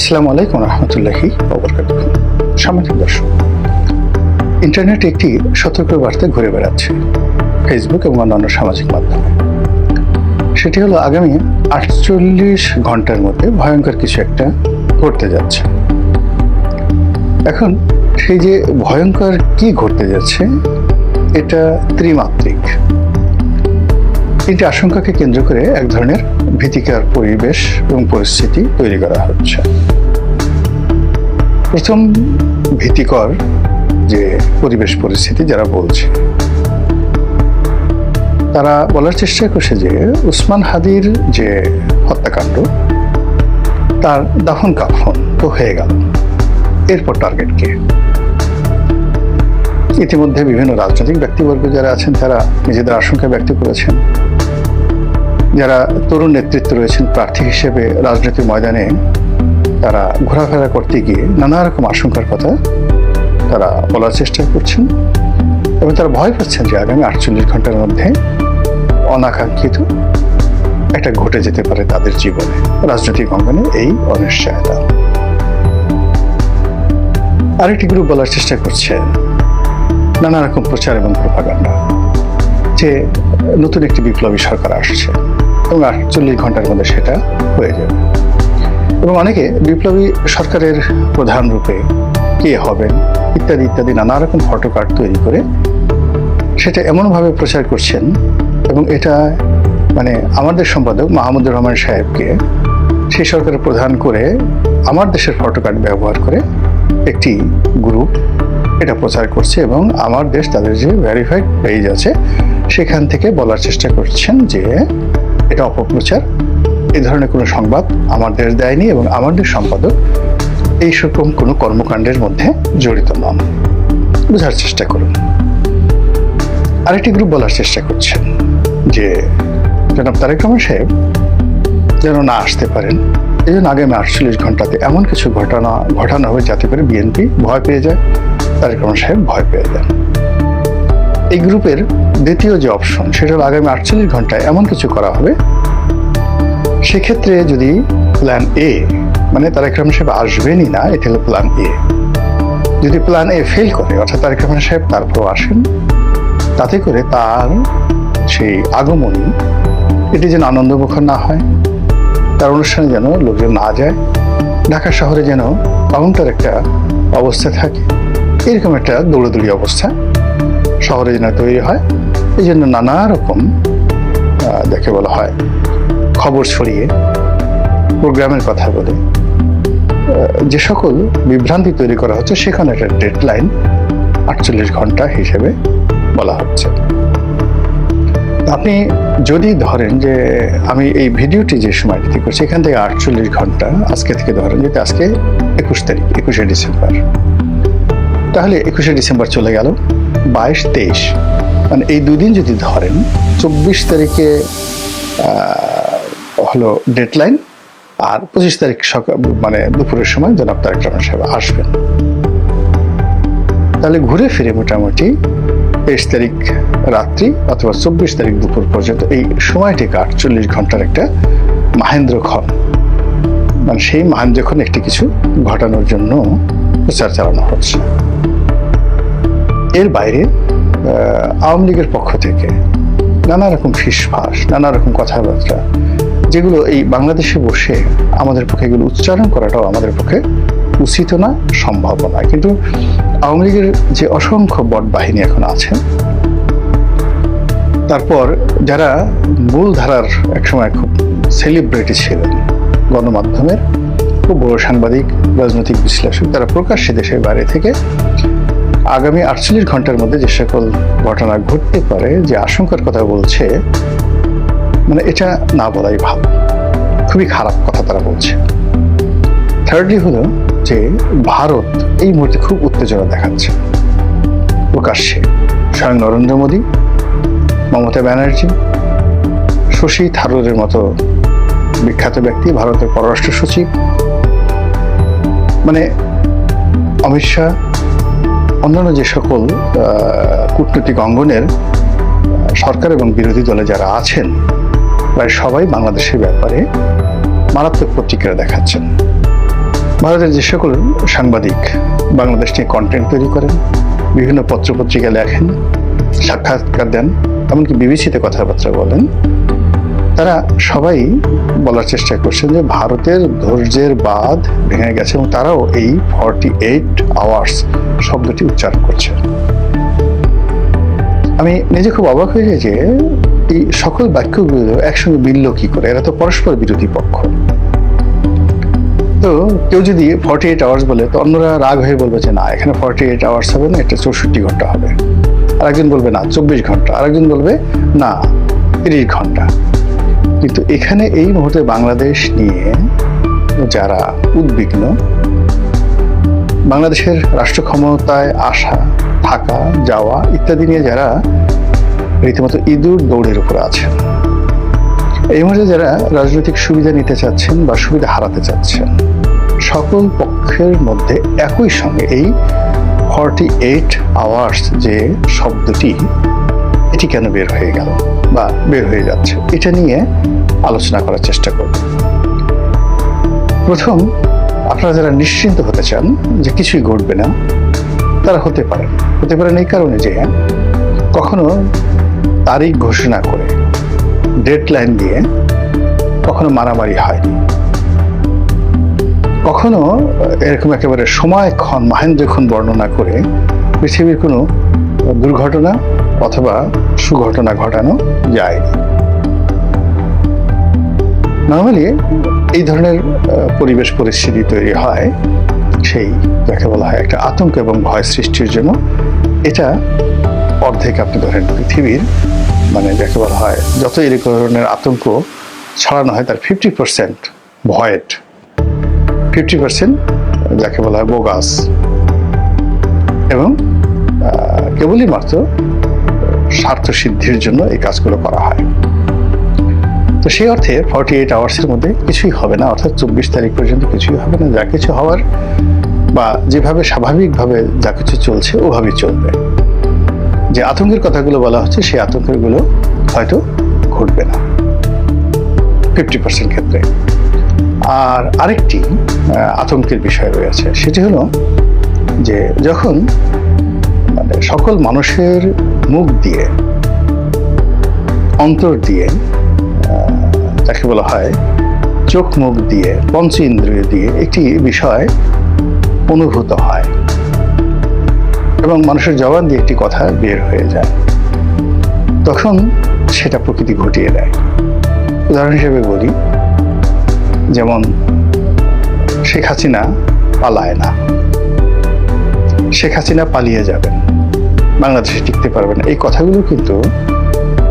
আসসালামু আলাইকুম রহমতুল্লাহি সামাজিক দর্শক ইন্টারনেটে একটি সতর্ক বার্তা ঘুরে বেড়াচ্ছে ফেসবুক এবং অন্যান্য সামাজিক মাধ্যমে। সেটি হলো আগামী আটচল্লিশ ঘণ্টার মধ্যে ভয়ঙ্কর কিছু একটা ঘটতে যাচ্ছে। এখন সেই যে ভয়ঙ্কর কি ঘটতে যাচ্ছে, এটা ত্রিমাত্রিক। তিনটি আশঙ্কাকে কেন্দ্র করে এক ধরনের ভীতিকর পরিবেশ এবং পরিস্থিতি তৈরি করা হচ্ছে। প্রথম ভীতিকর যে পরিবেশ পরিস্থিতি যারা বলছে, তারা বলার চেষ্টা করছে যে উসমান হাদির যে হত্যাকাণ্ড, তার দাফন কাফন তো হয়ে গেল। এরপর টার্গেট কে? ইতিমধ্যে বিভিন্ন রাজনৈতিক ব্যক্তিবর্গ যারা আছেন, তারা নিজেদের আশঙ্কা ব্যক্ত করেছেন। যারা তরুণ নেতৃত্ব রয়েছেন, প্রার্থী হিসেবে রাজনৈতিক ময়দানে তারা ঘোরাফেরা করতে গিয়ে নানা রকম আশঙ্কার কথা তারা বলার চেষ্টা করছেন এবং তারা ভয় পাচ্ছেন যে আগামী আটচল্লিশ ঘণ্টার মধ্যে অনাকাঙ্ক্ষিত একটা ঘটে যেতে পারে তাদের জীবনে, রাজনৈতিক অঙ্গনে এই অনিশ্চয়তা। আরেকটি গ্রুপ বলার চেষ্টা করছে নানা রকম প্রচার এবং প্রপাগান্ডা যে নতুন একটি বিপ্লবী সরকার আসছে এবং আটচল্লিশ ঘণ্টার মধ্যে সেটা হয়ে যাবে। এবং অনেকে বিপ্লবী সরকারের প্রধান রূপে কে হবেন ইত্যাদি ইত্যাদি, নানা রকম ফটোকার্ড তৈরি করে সেটা এমনভাবে প্রচার করছেন এবং এটা মানে আমাদের সম্পাদক মাহমুদুর রহমান সাহেবকে সেই সরকারের প্রধান করে আমার দেশের ফটোকার্ড ব্যবহার করে একটি গ্রুপ এটা প্রচার করছে এবং আমার দেশ, তাদের যে ভেরিফাইড পেজ আছে, সেখান থেকে বলার চেষ্টা করছেন যে এটা অপপ্রচার। এই ধরনের কোনো সংবাদ আমার দেশ দেয়নি এবং আমার দেশ সম্পাদক এই রকম কোনো কর্মকাণ্ডের মধ্যে জড়িত নন। বোঝার চেষ্টা করুন। আরেকটি গ্রুপ বলার চেষ্টা করছেন যে, জনাব তারেক রহমান সাহেব যেন না আসতে পারেন। এই জন্য আগামী আটচল্লিশ ঘন্টাতে এমন কিছু ঘটনা, ঘটানো হবে যাতে করে বিএনপি ভয় পেয়ে যায়। তারেক সাহেব ভয় পেয়ে যান। এই গ্রুপের দ্বিতীয় যে অপশন, সেটা হলো আগামী আটচল্লিশ ঘন্টায় এমন কিছু করা হবে। সেক্ষেত্রে যদি প্ল্যান এ মানে তারেক রহমান সাহেব আসবেনই না, এটা হলো প্ল্যান এ যদি প্ল্যান এ ফেল করে, অর্থাৎ তারেক রহমান সাহেব তারপর আসেন, তাতে করে তার সেই আগমনী, এটি যেন আনন্দমুখর না হয়, তার অনুষ্ঠানে যেন লোকজন না যায়, ঢাকা শহরে যেন কাউন্টার একটা অবস্থা থাকে। এরকম একটা দৌড়দৌড়ি অবস্থা শহরে যেন তৈরি হয়। এই জন্য নানা রকম যাকে বলা হয়, খবর ছড়িয়ে প্রোগ্রামের কথা বলে। যে সকল বিভ্রান্তি তৈরি করা হচ্ছে, সেখানে একটা ডেডলাইন আটচল্লিশ ঘণ্টা হিসেবে বলা হচ্ছে। আপনি যদি ধরেন যে আমি এই ভিডিওটি যে সময় করছি, এখান থেকে আটচল্লিশ ঘণ্টা আজকে থেকে ধরেন, যেটা আজকে একুশ তারিখ, একুশে ডিসেম্বর। তাহলে একুশে ডিসেম্বর চলে গেল, বাইশ তেইশ। মানে এই দুদিন যদি ধরেন, চব্বিশ তারিখে হলো ডেডলাইন আর পঁচিশ তারিখ সকাল মানে দুপুরের সময় জনাব তারেক রহমান সাহেব আসবেন। তাহলে ঘুরে ফিরে মোটামুটি তেইশ তারিখ রাত্রি অথবা চব্বিশ তারিখ দুপুর পর্যন্ত এই সময়টিকে আটচল্লিশ ঘণ্টার একটা মাহেন্দ্রক্ষণ। মানে সেই মাহেন্দ্রক্ষণ একটি কিছু ঘটানোর জন্য প্রচার চালানো হচ্ছে। এর বাইরে আওয়ামী লীগের পক্ষ থেকে নানা রকম ফিসফাস, নানা রকম কথাবার্তা, যেগুলো এই বাংলাদেশে বসে আমাদের পক্ষে এগুলো উচ্চারণ করাটাও আমাদের পক্ষে উচিত না, সম্ভব না। কিন্তু আওয়ামী লীগের যে অসংখ্য বট বাহিনী এখন আছে, তারপর যারা মূল ধারার একসময় খুব সেলিব্রিটি ছিলেন গণমাধ্যমের, খুব বড় সাংবাদিক, রাজনৈতিক বিশ্লেষক, তারা প্রকাশ্যে দেশের বাইরে থেকে আগামী আটচল্লিশ ঘণ্টার মধ্যে যে সকল ঘটনা ঘটতে পারে, যে আশঙ্কার কথা বলছে মানে এটা না বলাই ভালো। খুবই খারাপ কথা তারা বলছে। থার্ডলি হলো যে ভারত এই মুহূর্তে খুব উত্তেজনা দেখাচ্ছে। প্রকাশ্যে স্বয়ং নরেন্দ্র মোদী, মমতা ব্যানার্জি, শশী থারুরের মতো বিখ্যাত ব্যক্তি, ভারতের পররাষ্ট্র সচিব মানে অমিত শাহ অন্যান্য যে সকল কূটনৈতিক অঙ্গনের সরকার এবং বিরোধী দলে যারা আছেন, প্রায় সবাই বাংলাদেশের ব্যাপারে মারাত্মক প্রতিক্রিয়া দেখাচ্ছেন। ভারতের যে সকল সাংবাদিক বাংলাদেশ নিয়ে কন্টেন্ট তৈরি করেন, বিভিন্ন পত্রপত্রিকা লেখেন, সাক্ষাৎকার দেন, এমনকি বিবিসিতে কথাবার্তা বলেন তারা সবাই বলার চেষ্টা করছেন যে ভারতের ধৈর্যের বাঁধ ভেঙে গেছে এবং তারাও এই ফর্টি এইট আওয়ার্স শব্দটি উচ্চারণ করছে আমি নিজে খুব অবাক হয়ে যে এই সকল বাক্যগুলো একসঙ্গে মিলল কি করে? এরা তো পরস্পর বিরোধী পক্ষ। তো কেউ যদি ফর্টি এইট আওয়ার্স বলে, তো অন্যরা রাগ হয়ে বলবে যে না, এখানে ফর্টি এইট আওয়ার্স হবে না, এটা চৌষট্টি ঘণ্টা হবে। আরেকজন বলবে না, চব্বিশ ঘণ্টা। আরেকজন বলবে না, তিরিশ ঘণ্টা। কিন্তু এখানে এই মুহূর্তে বাংলাদেশ নিয়ে যারা উদ্বিগ্ন, বাংলাদেশের রাষ্ট্র ক্ষমতায় আসা, থাকা, যাওয়া ইত্যাদি নিয়ে যারা রীতিমতো ইঁদুর দৌড়ের উপর আছেন এই মুহূর্তে যারা রাজনৈতিক সুবিধা নিতে চাচ্ছেন বা সুবিধা হারাতে চাচ্ছেন, সকল পক্ষের মধ্যে একই সঙ্গে এই ফর্টি এইট আওয়ার্স যে শব্দটি এটি কেন বের হয়ে গেল বা বের হয়ে যাচ্ছে? এটা নিয়ে আলোচনা করার চেষ্টা করব। প্রথম, আপনারা যারা নিশ্চিন্ত হতে চান যে কিছুই ঘটবে না, তারা হতে পারেন হতে পারেন এই কারণে যে কখনো তারিখ ঘোষণা করে ডেড লাইন দিয়ে কখনো মারামারি হয়নি কখনো এরকম একেবারে সময় সময়ক্ষণ মাহেন্দ্রক্ষণ বর্ণনা করে পৃথিবীর কোনো দুর্ঘটনা অথবা সুঘটনা ঘটানো যায়। নর্মালি এই ধরনের পরিবেশ পরিস্থিতি তৈরি হয়, সেই যাকে বলা হয় একটা আতঙ্ক এবং ভয় সৃষ্টির জন্য। এটা অর্ধেক আপনি ধরেন পৃথিবীর মানে যাকে বলা হয় যত এই ধরনের আতঙ্ক ছড়ানো হয়, তার fifty percent void. Fifty percent যাকে বলা হয় বোগাস এবং কেবলই মাত্র স্বার্থ সিদ্ধির জন্য এই কাজগুলো করা হয়। তো সেই অর্থে ফর্টি এইট আওয়ার্সের মধ্যে কিছুই হবে না, অর্থাৎ চব্বিশ তারিখ পর্যন্ত কিছুই হবে না। যা কিছু হওয়ার বা যেভাবে স্বাভাবিকভাবে যা কিছু চলছে, ওভাবেই চলবে। যে আতঙ্কের কথাগুলো বলা হচ্ছে, সেই আতঙ্কেরগুলো হয়তো ঘটবে না। ফিফটি পার্সেন্ট ক্ষেত্রে। আর আরেকটি আতঙ্কের বিষয় রয়েছে, সেটি হলো যে যখন সকল মানুষের মুখ দিয়ে, অন্তর দিয়ে যাকে বলা হয় চোখ মুখ দিয়ে পঞ্চ ইন্দ্রিয় দিয়ে একটি বিষয় অনুভূত হয় এবং মানুষের জবান দিয়ে একটি কথা বের হয়ে যায়। তখন সেটা প্রকৃতি ঘটিয়ে দেয়। উদাহরণ হিসেবে বলি, যেমন শেখ হাসিনা পালায় না। শেখ হাসিনা পালিয়ে যাবেন। বাংলাদেশে টিকতে পারবে না। এই কথাগুলো কিন্তু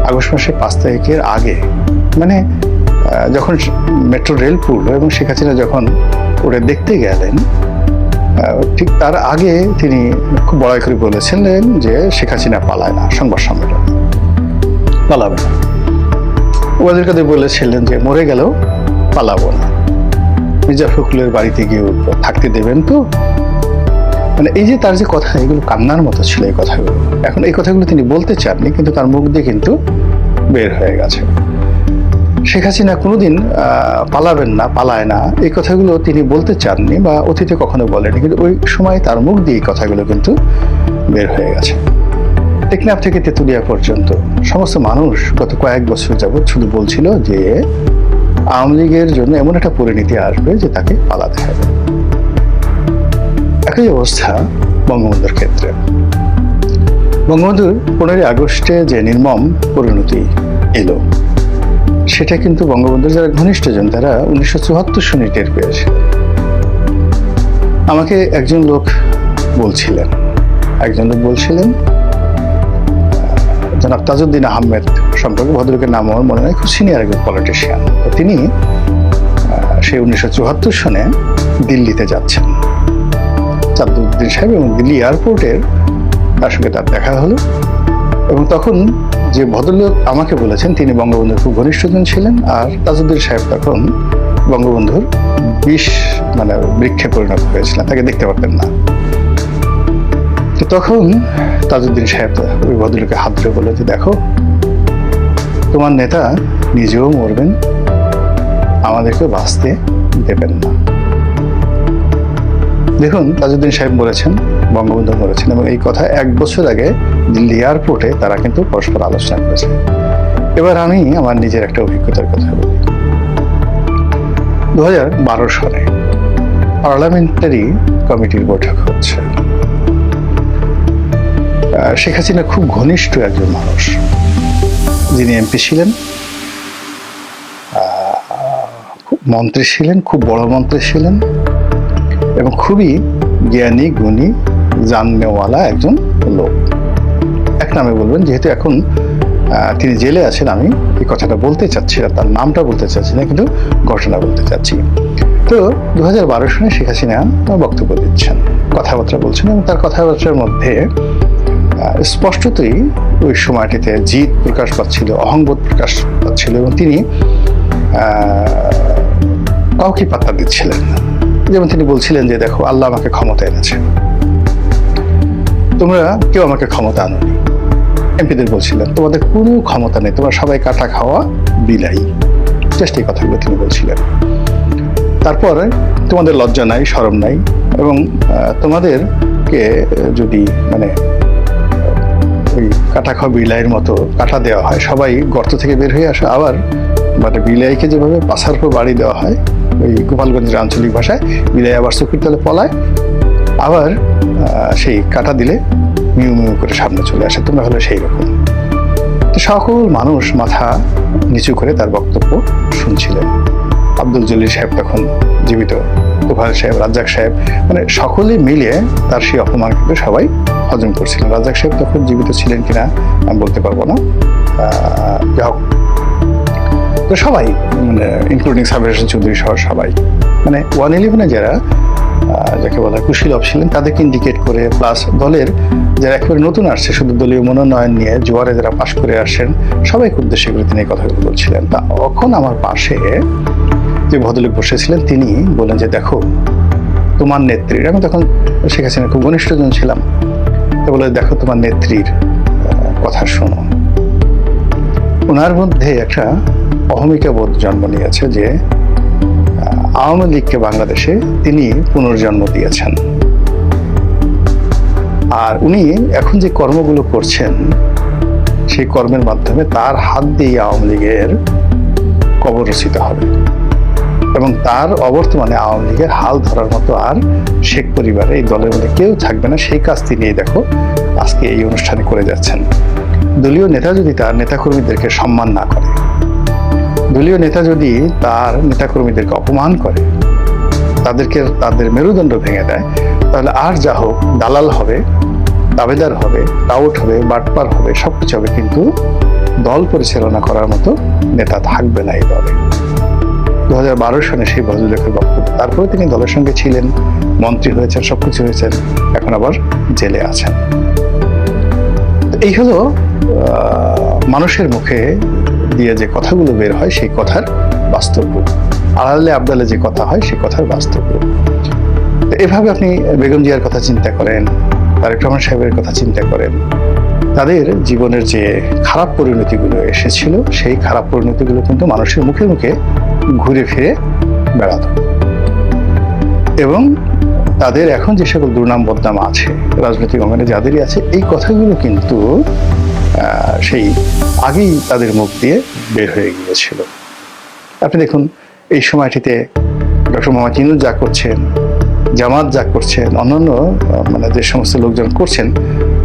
আগস্ট মাসের পাঁচ তারিখের আগে মানে যখন মেট্রো রেল পুরলো এবং শেখ হাসিনা যখন ওটা দেখতে গেলেন ঠিক তার আগে তিনি খুব বড়াই করে বলেছিলেন যে শেখ হাসিনা পালায় না সংবাদ সম্মেলন। পালাবে না। ওবায়দুল কাদের বলেছিলেন যে মরে গেলেও পালাবো না। মির্জা ফখরুলের বাড়িতে গিয়ে থাকতে দেবেন তো মানে এই যে তার যে কথা, এগুলো কান্নার মতো ছিল এই কথাগুলো। এখন এই কথাগুলো তিনি বলতে চাননি, কিন্তু তার মুখ দিয়ে কিন্তু বের হয়ে গেছে। শেখ হাসিনা কোনোদিন পালাবেন না, পালায় না। এই কথাগুলো তিনি বলতে চাননি বা অতীতে কখনো বলেনি, কিন্তু ওই সময় তার মুখ দিয়ে এই কথাগুলো কিন্তু বের হয়ে গেছে। টেকনাফ থেকে তেতুলিয়া পর্যন্ত সমস্ত মানুষ গত কয়েক বছর যাবৎ শুধু বলছিল যে, আওয়ামী লীগের জন্য এমন একটা পরিণতি আসবে যে তাকে পালাতে হবে। একই অবস্থা বঙ্গবন্ধুর ক্ষেত্রে। বঙ্গবন্ধুর পনেরোই আগস্টে যে নির্মম পরিণতি এলো, সেটা কিন্তু বঙ্গবন্ধুর যারা ঘনিষ্ঠজন তারা উনিশশো চুয়াত্তর সনে টের পেয়েছে। আমাকে একজন লোক বলছিলেন, একজন লোক বলছিলেন জনাব তাজউদ্দিন আহমেদ সম্পর্কে, ভদ্রলোকের নাম আমার মনে নেই, খুব সিনিয়র একজন পলিটিশিয়ান তিনি সেই উনিশশো চুয়াত্তর সনে দিল্লিতে যাচ্ছেন। চাঁদুদ্দিন সাহেব এবং দিল্লি এয়ারপোর্টের তার সঙ্গে তার দেখা হলো। এবং তখন যে ভদ্রলোক আমাকে বলেছেন, তিনি বঙ্গবন্ধুর খুব ঘনিষ্ঠজন ছিলেন আর তাজউদ্দিন সাহেব তখন বঙ্গবন্ধুর বিষ মানে বৃক্ষে পরিণত হয়েছিলেন, তাকে দেখতে পারতেন না। তো তখন তাজউদ্দিন সাহেব ওই ভদ্রলোকে হাত ধরে বলে যে, দেখো, তোমার নেতা নিজেও মরবেন, আমাদেরকে বাঁচতে দেবেন না। দেখুন, তাজউদ্দিন সাহেব বলেছেন, বঙ্গবন্ধু বলেছেন, এবং এই কথা এক বছর আগে দিল্লি এয়ারপোর্টে তারা কিন্তু পরস্পর আলোচনা করেছে এবার আমি আমার নিজের একটা অভিজ্ঞতার কথা বলি। দু হাজার বারো সালে পার্লামেন্টারি কমিটির বৈঠক হচ্ছে। শেখ হাসিনা খুব ঘনিষ্ঠ একজন মানুষ। যিনি এমপি ছিলেন মন্ত্রী ছিলেন, খুব বড় মন্ত্রী ছিলেন এবং খুবই জ্ঞানী, গুণী জাননেওয়ালা একজন লোক। এক নামে বলবেন, যেহেতু এখন তিনি জেলে আছেন, আমি এই কথাটা বলতে চাচ্ছি না, তার নামটা বলতে চাচ্ছি না, কিন্তু ঘটনা বলতে চাচ্ছি। তো দু হাজার বারো সনে শেখ হাসিনা বক্তব্য দিচ্ছেন, কথাবার্তা বলছেন এবং তার কথাবার্তার মধ্যে স্পষ্টতই ওই সময়টিতে জিদ প্রকাশ পাচ্ছিল, অহংবোধ প্রকাশ পাচ্ছিল এবং তিনি কাউকে পাত্তা দিচ্ছিলেন না। যেমন তিনি বলছিলেন যে, দেখো, আল্লাহ আমাকে ক্ষমতা এনেছে। তোমরা কেউ আমাকে ক্ষমতা আনোনি। এমপিদের বলছিলেন, তোমাদের কোনো ক্ষমতা নেই, তোমরা সবাই কাটা খাওয়া বিলাই। এই কথাগুলো তিনি বলছিলেন। তারপরে তোমাদের লজ্জা নাই, শরম নাই এবং তোমাদেরকে যদি মানে ওই কাটা খাওয়া বিলাইয়ের মতো কাটা দেওয়া হয়, সবাই গর্ত থেকে বের হয়ে আসে। আবার মানে বিলাইকে যেভাবে পাশার উপর বাড়ি দেওয়া হয় ওই গোপালগঞ্জের আঞ্চলিক ভাষায় বিলাই আবার চোখের তলে পলায়। আবার সেই কাটা দিলে মিউ মিউ করে সামনে চলে আসে। তোমরা হলো সেই রকম। সকল মানুষ মাথা নিচু করে তার বক্তব্য শুনছিলেন। আব্দুল জলিল সাহেব তখন জীবিত তোফাল সাহেব, রাজ্জাক সাহেব মানে সকলে মিলে তার সেই অপমান কিন্তু সবাই হজম করছিলেন। রাজ্জাক সাহেব তখন জীবিত ছিলেন কিনা আমি বলতে পারব না। হোক তো সবাই মানে ইনক্লুডিং সাবির চৌধুরী সহ সবাই। মানে ওয়ান ইলেভেনে যারা যাকে বলা হয় কুশীলভ ছিলেন, তাদেরকে ইন্ডিকেট করে প্লাস দলের যারা একেবারে নতুন আসছে, শুধু দলীয় মনোনয়ন নিয়ে জোয়ারে যারা পাশ করে আসছেন সবাইকে উদ্দেশ্য করে তিনি এই কথাগুলো বলছিলেন। তা তখন আমার পাশে যে ভদ্রলোক বসেছিলেন, তিনি বলেন যে, দেখো, তোমার নেত্রীর আমি তখন শেখ হাসিনা খুব ঘনিষ্ঠজন ছিলাম, তো বলে দেখো, তোমার নেত্রীর কথা শোনো। ওনার মধ্যে একটা অহমিকা বোধ জন্ম নিয়েছে যে আওয়ামী লীগকে বাংলাদেশে তিনি পুনর্জন্ম দিয়েছেন। আর উনি এখন যে কর্মগুলো করছেন, সেই কর্মের মাধ্যমে তার হাত দিয়ে আওয়ামী লীগের কবর রচিত হবে। এবং তার অবর্তমানে আওয়ামী লীগের হাল ধরার মতো আর শেখ পরিবারে এই দলের মধ্যে কেউ থাকবে না। সেই কাজ তিনি, দেখো, আজকে এই অনুষ্ঠানে করে যাচ্ছেন। দলীয় নেতা যদি তার নেতাকর্মীদেরকে সম্মান না করে, দলীয় নেতা যদি তার নেতাকর্মীদেরকে অপমান করে, তাদেরকে তাদের মেরুদণ্ড ভেঙে দেয়, তাহলে আর যা হোক, দালাল হবে, দাবেদার হবে, টাউট হবে, বাটপার হবে, সবকিছু হবে, কিন্তু দল পরিচালনা করার মতো নেতা থাকবে না এই দলে। দু হাজার বারো সনে সেই ভদ্রলোকের বক্তব্য, তারপরে তিনি দলের সঙ্গে ছিলেন, মন্ত্রী হয়েছেন, সবকিছু হয়েছেন, এখন আবার জেলে আছেন। এই হলো মানুষের মুখে দিয়ে যে কথাগুলো বের হয়, সেই কথার বাস্তব রূপ আড়ালে আবদালে যে কথা হয় সেই কথার বাস্তব রূপ এভাবে আপনি বেগম জিয়ার কথা চিন্তা করেন, তারেক রহমান সাহেবের কথা চিন্তা করেন, তাদের জীবনের যে খারাপ পরিণতিগুলো এসেছিল, সেই খারাপ পরিণতিগুলো কিন্তু মানুষের মুখে মুখে ঘুরে ফিরে বেড়াত। এবং তাদের এখন যে সকল দুর্নাম বদনাম আছে, রাজনৈতিক অঙ্গনে যাদেরই আছে, এই কথাগুলো কিন্তু সেই আগেই তাদের মুখ দিয়ে বের হয়ে গিয়েছিল। আপনি দেখুন, এই সময়টিতে ডক্টর মোহাম্মদ যা করছেন, জামাত যা করছেন, অন্যান্য মানে যে সমস্ত লোকজন করছেন,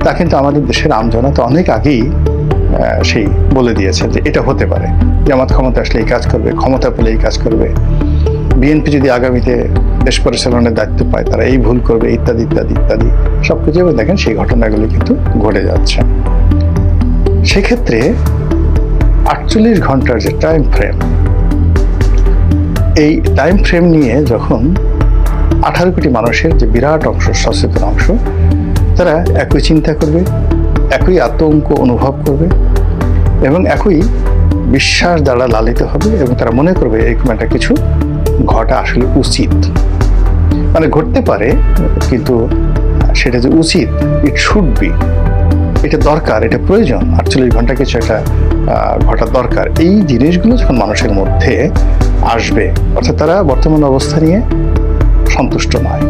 তা কিন্তু আমাদের দেশের আমজনতা অনেক আগেই সেই বলে দিয়েছেন যে এটা হতে পারে। জামাত ক্ষমতা আসলে এই কাজ করবে, ক্ষমতা পেলে এই কাজ করবে। বিএনপি যদি আগামীতে দেশ পরিচালনার দায়িত্ব পায়, তারা এই ভুল করবে, ইত্যাদি ইত্যাদি ইত্যাদি, সবকিছু এবং দেখেন সেই ঘটনাগুলি কিন্তু ঘটে যাচ্ছে। সেক্ষেত্রে আটচল্লিশ ঘণ্টার যে টাইম ফ্রেম এই টাইম ফ্রেম নিয়ে যখন আঠারো কোটি মানুষের যে বিরাট অংশ, সচেতন অংশ, তারা একই চিন্তা করবে, একই আতঙ্ক অনুভব করবে এবং একই বিশ্বাস দ্বারা লালিত হবে এবং তারা মনে করবে এরকম একটা কিছু ঘটা আসলে উচিত। মানে ঘটতে পারে, কিন্তু সেটা যে উচিত ইট শুড বি এটা দরকার, এটা প্রয়োজন। আটচল্লিশ ঘণ্টা কিছু একটা ঘটার দরকার। এই জিনিসগুলো যখন মানুষের মধ্যে আসবে, অর্থাৎ তারা বর্তমান অবস্থা নিয়ে সন্তুষ্ট নয়,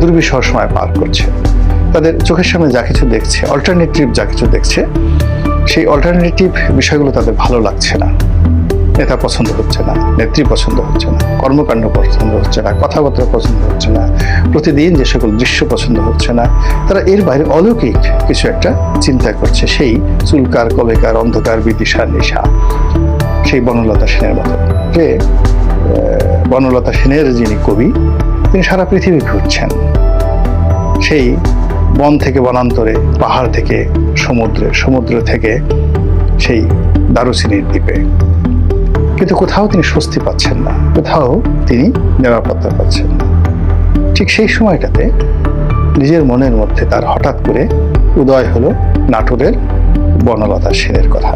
দুর্বিষহ সময় পার করছে। তাদের চোখের সামনে যা কিছু দেখছে অল্টারনেটিভ যা কিছু দেখছে, সেই অল্টারনেটিভ বিষয়গুলো তাদের ভালো লাগছে না। নেতা পছন্দ হচ্ছে না, নেত্রী পছন্দ হচ্ছে না, কর্মকাণ্ড পছন্দ হচ্ছে না, কথাবার্তা পছন্দ হচ্ছে না, প্রতিদিন যে সকল দৃশ্য পছন্দ হচ্ছে না, তারা এর বাইরে অলৌকিক কিছু একটা চিন্তা করছে, সেই চুলকার, কবেকার, অন্ধকার বিদিশা নিশা, সেই বনলতা সেনের মতো। যে বনলতা সেনের যিনি কবি, তিনি সারা পৃথিবী ঘুরছেন। সেই বন থেকে বনান্তরে, পাহাড় থেকে সমুদ্রে, সমুদ্র থেকে সেই দারুচিনির দ্বীপে। কিন্তু কোথাও তিনি স্বস্তি পাচ্ছেন না, কোথাও তিনি নিরাপত্তা পাচ্ছেন না। ঠিক সেই সময়টাতে নিজের মনের মধ্যে তার হঠাৎ করে উদয় হলো নাটোরের বনলতা সেনের কথা।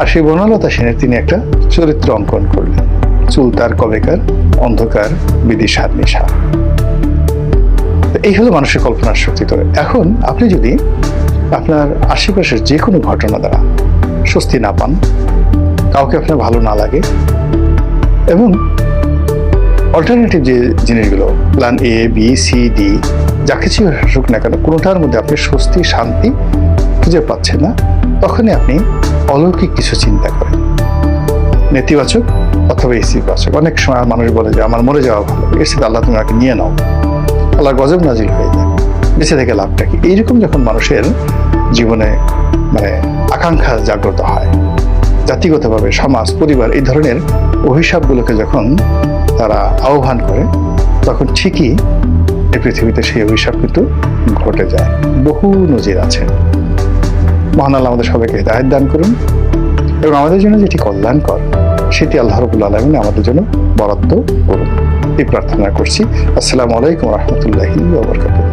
আর সেই বনলতা সেনের তিনি একটা চরিত্র অঙ্কন করলেন, চুল তার কবেকার, অন্ধকার, বিদিশার নিশা। এই হলো মানুষের কল্পনার শক্তি তো এখন আপনি যদি আপনার আশেপাশের যে কোনো ঘটনা দ্বারা স্বস্তি না পান কাউকে আপনার ভালো না লাগে। এবং অল্টারনেটিভ যে জিনিসগুলো plan A B C D যা কিছু আসুক না কেন, কোনোটার মধ্যে আপনি স্বস্তি, শান্তি খুঁজে পাচ্ছেন না, তখনই আপনি অলৌকিক কিছু চিন্তা করেন। নেতিবাচক অথবা ইতিবাচক। অনেক সময় মানুষ বলে যে, আমার মরে যাওয়া ভালো এর সাথে আল্লাহ তুমি আমাকে নিয়ে নাও। আল্লাহ গজব নাজিল হয়ে যায় বেঁচে থেকে লাভটা কি? এইরকম যখন মানুষের জীবনে মানে আকাঙ্ক্ষা জাগ্রত হয় জাতিগতভাবে, সমাজ, পরিবার এই ধরনের অভিশাপগুলোকে যখন তারা আহ্বান করে, তখন ঠিকই এই পৃথিবীতে সেই অভিশাপ কিন্তু ঘটে যায়। বহু নজির আছে। মহান আল্লাহ আমাদের সবাইকে হৃদায়ত দান করুন এবং আমাদের জন্য যেটি কল্যাণকর, সেটি আল্লাহ রবুল আলমিন আমাদের জন্য বরাদ্দ করুন। এই প্রার্থনা করছি। আসসালামু আলাইকুম রহমতুল্লাহি ওবরকাতুহ